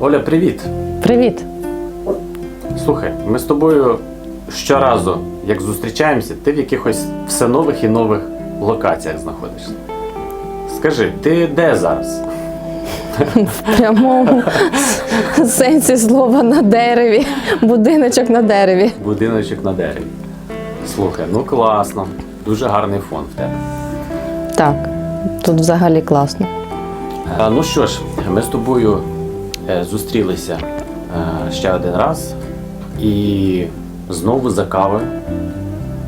Оля, привіт! Привіт. Слухай, ми з тобою щоразу, як зустрічаємося, ти в якихось все нових і нових локаціях знаходишся. Скажи, ти де зараз? В прямому сенсі слова на дереві. Будиночок на дереві. Будиночок на дереві. Слухай, ну класно, дуже гарний фон в тебе. Так, тут взагалі класно. А, ну що ж, ми з тобою е, зустрілися е, ще один раз і знову за кавою.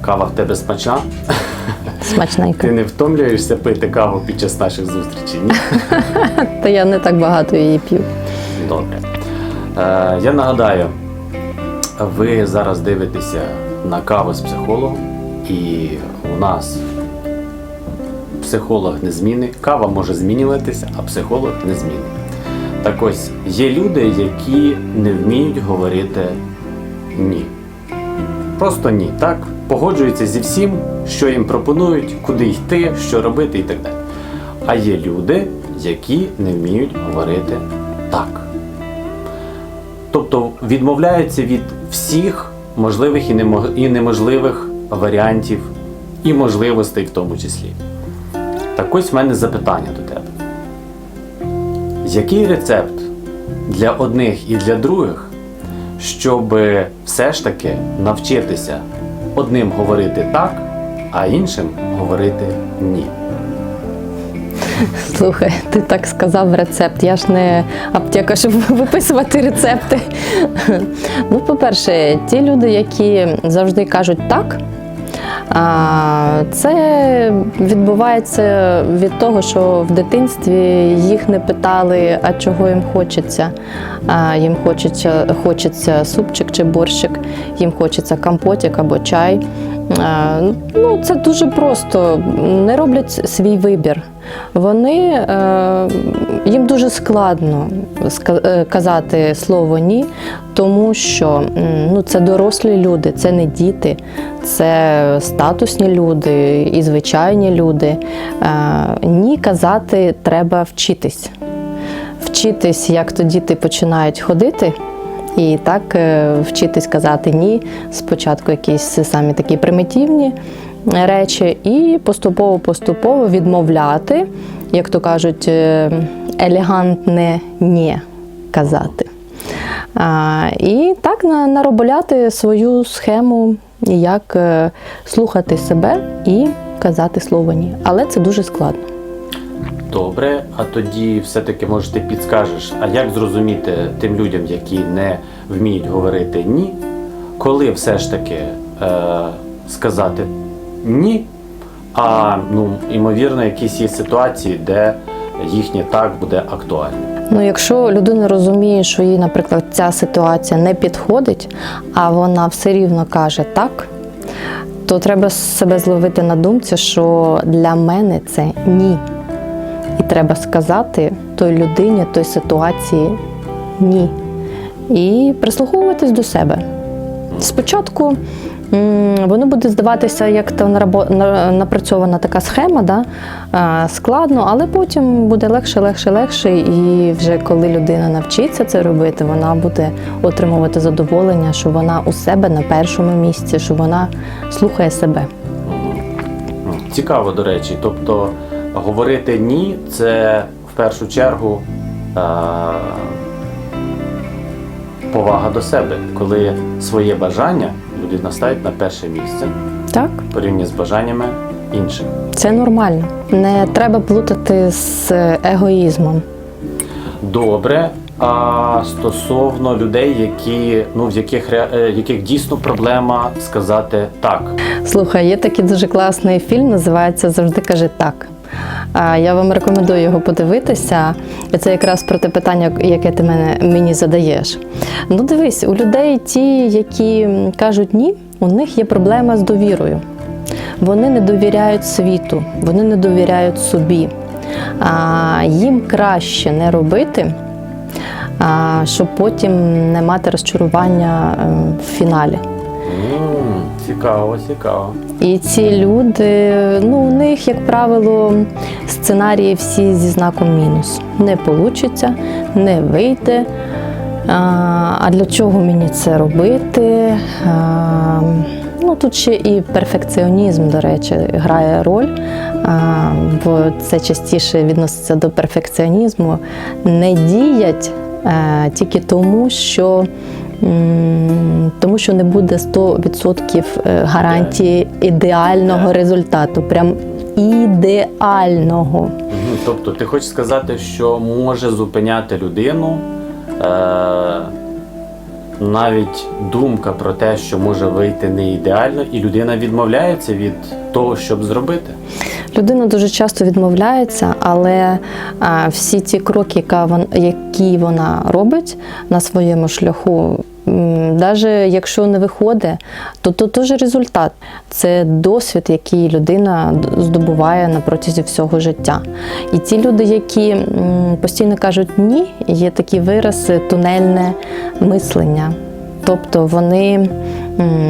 Кава в тебе смачна. Смачненько. Ти не втомлюєшся пити каву під час наших зустрічей? Ні? Та я не так багато її п'ю. Добре. Е, я нагадаю, ви зараз дивитеся на каву з психологом, і у нас психолог незмінний. Кава може змінюватися, а психолог незмінний. Так ось є люди, які не вміють говорити ні. Просто ні, так? Погоджуються зі всім, що їм пропонують, куди йти, що робити і так далі. А є люди, які не вміють говорити так. Тобто відмовляються від всіх можливих і неможливих варіантів і можливостей в тому числі. Так ось в мене запитання до тебе. Який рецепт для одних і для других, щоб все ж таки навчитися одним говорити так, а іншим говорити ні? Слухай, ти так сказав рецепт. Я ж не аптека, щоб виписувати рецепти. Ну, по-перше, ті люди, які завжди кажуть так. Це відбувається від того, що в дитинстві їх не питали, а чого їм хочеться. Їм хочеться, хочеться супчик чи борщик, їм хочеться компотик або чай. Ну, це дуже просто. Не роблять свій вибір. Вони е, їм дуже складно е, казати слово ні, тому що ну, це дорослі люди, це не діти, це статусні люди і звичайні люди. Е, Ні казати треба вчитись. Вчитись, як то діти починають ходити. І так е, вчитись казати ні. Спочатку якісь самі такі примітивні речі, і поступово-поступово відмовляти, як то кажуть, е, елегантне ні казати. А, і так на- наробляти свою схему, як е, слухати себе і казати слово ні. Але це дуже складно. Добре, а тоді все-таки може ти підскажеш, а як зрозуміти тим людям, які не вміють говорити ні, коли все ж таки е, сказати ні, а ну, ймовірно, якісь є ситуації, де їхнє так буде актуальне. Ну, якщо людина розуміє, що їй, наприклад, ця ситуація не підходить, а вона все рівно каже так, то треба себе зловити на думці, що для мене це ні. Треба сказати той людині, той ситуації ні. І прислуховуватись до себе. Спочатку воно буде здаватися, як на- напрацьована така схема, да? складно, але потім буде легше, легше, легше. І вже коли людина навчиться це робити, вона буде отримувати задоволення, що вона у себе на першому місці, що вона слухає себе. Цікаво, до речі. Тобто говорити ні, це в першу чергу е, повага до себе, коли своє бажання людина ставить на перше місце Так, порівняно з бажаннями інших. це нормально. Не треба плутати з егоїзмом. Добре. А стосовно людей, які ну в яких е, яких дійсно проблема сказати так. Слухай, є такий дуже класний фільм, називається Завжди каже так. Я вам рекомендую його подивитися. Це якраз про те питання, яке ти мене, мені задаєш. Ну, дивись, у людей ті, які кажуть ні, у них є проблема з довірою. Вони не довіряють світу, вони не довіряють собі. А, їм краще не робити, а, щоб потім не мати розчарування е, в фіналі. Цікаво, цікаво. І ці люди, ну, у них, як правило, сценарії всі зі знаком мінус. Не вийде, не вийде. А, а для чого мені це робити? А, ну, тут ще і перфекціонізм, до речі, грає роль, а, бо це частіше відноситься до перфекціонізму. Не діять е, тільки тому, що. Тому що не буде 100% е, гарантії ідеального результату. Прям ідеального. Тобто, ти хочеш сказати, що може зупиняти людину е- навіть думка про те, що може вийти не ідеально, і людина відмовляється від того, щоб зробити. Людина дуже часто відмовляється, але а, всі ті кроки, які вона робить на своєму шляху, навіть якщо не виходить, то то теж результат. Це досвід, який людина здобуває на протязі всього життя. І ті люди, які постійно кажуть ні, є такі вирази тунельне мислення. Тобто вони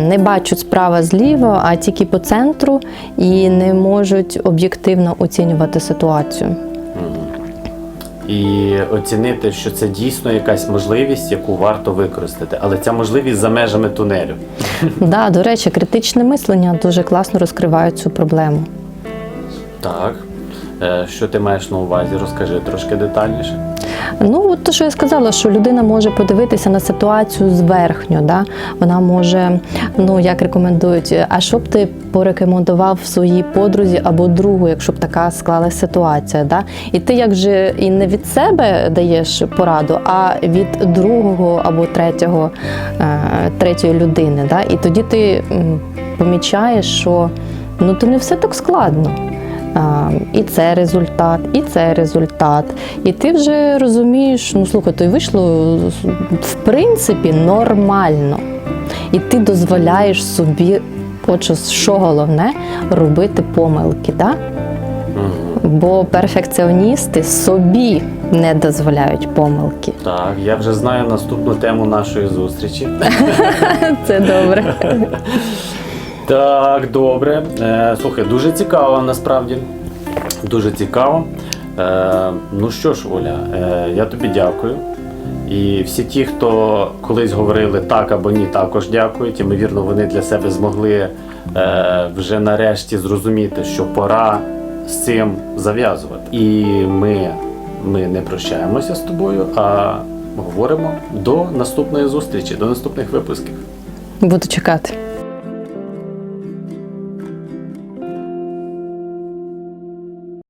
не бачать справа зліва, а тільки по центру і не можуть об'єктивно оцінювати ситуацію. І оцінити, що це дійсно якась можливість, яку варто використати. Але ця можливість за межами тунелю. Да, до речі, критичне мислення дуже класно розкриває цю проблему. Так. Е, Що ти маєш на увазі? Розкажи трошки детальніше. Ну, от те, що я сказала, що людина може подивитися на ситуацію зверхньо. Да? Вона може, ну як рекомендують, а що б ти порекомендував своїй подрузі або другу, якщо б така склалася ситуація. Да? І ти як же і не від себе даєш пораду, а від другого або третього, е, третьої людини. Да? І тоді ти помічаєш, що ну то не все так складно. І це результат, і це результат. І ти вже розумієш, ну слухай, то й вийшло в принципі нормально. І ти дозволяєш собі, от що, головне, робити помилки. Да? Угу. Бо перфекціоністи собі не дозволяють помилки. Так, я вже знаю наступну тему нашої зустрічі. Це добре. Так, добре. Е, слухай, дуже цікаво насправді. Дуже цікаво. Е, ну що ж, Оля, е, я тобі дякую. І всі ті, хто колись говорили так або ні, також дякують. Ймовірно, вони для себе змогли вже нарешті зрозуміти, що пора з цим зав'язувати. І ми, ми не прощаємося з тобою, а говоримо до наступної зустрічі, до наступних випусків. Буду чекати.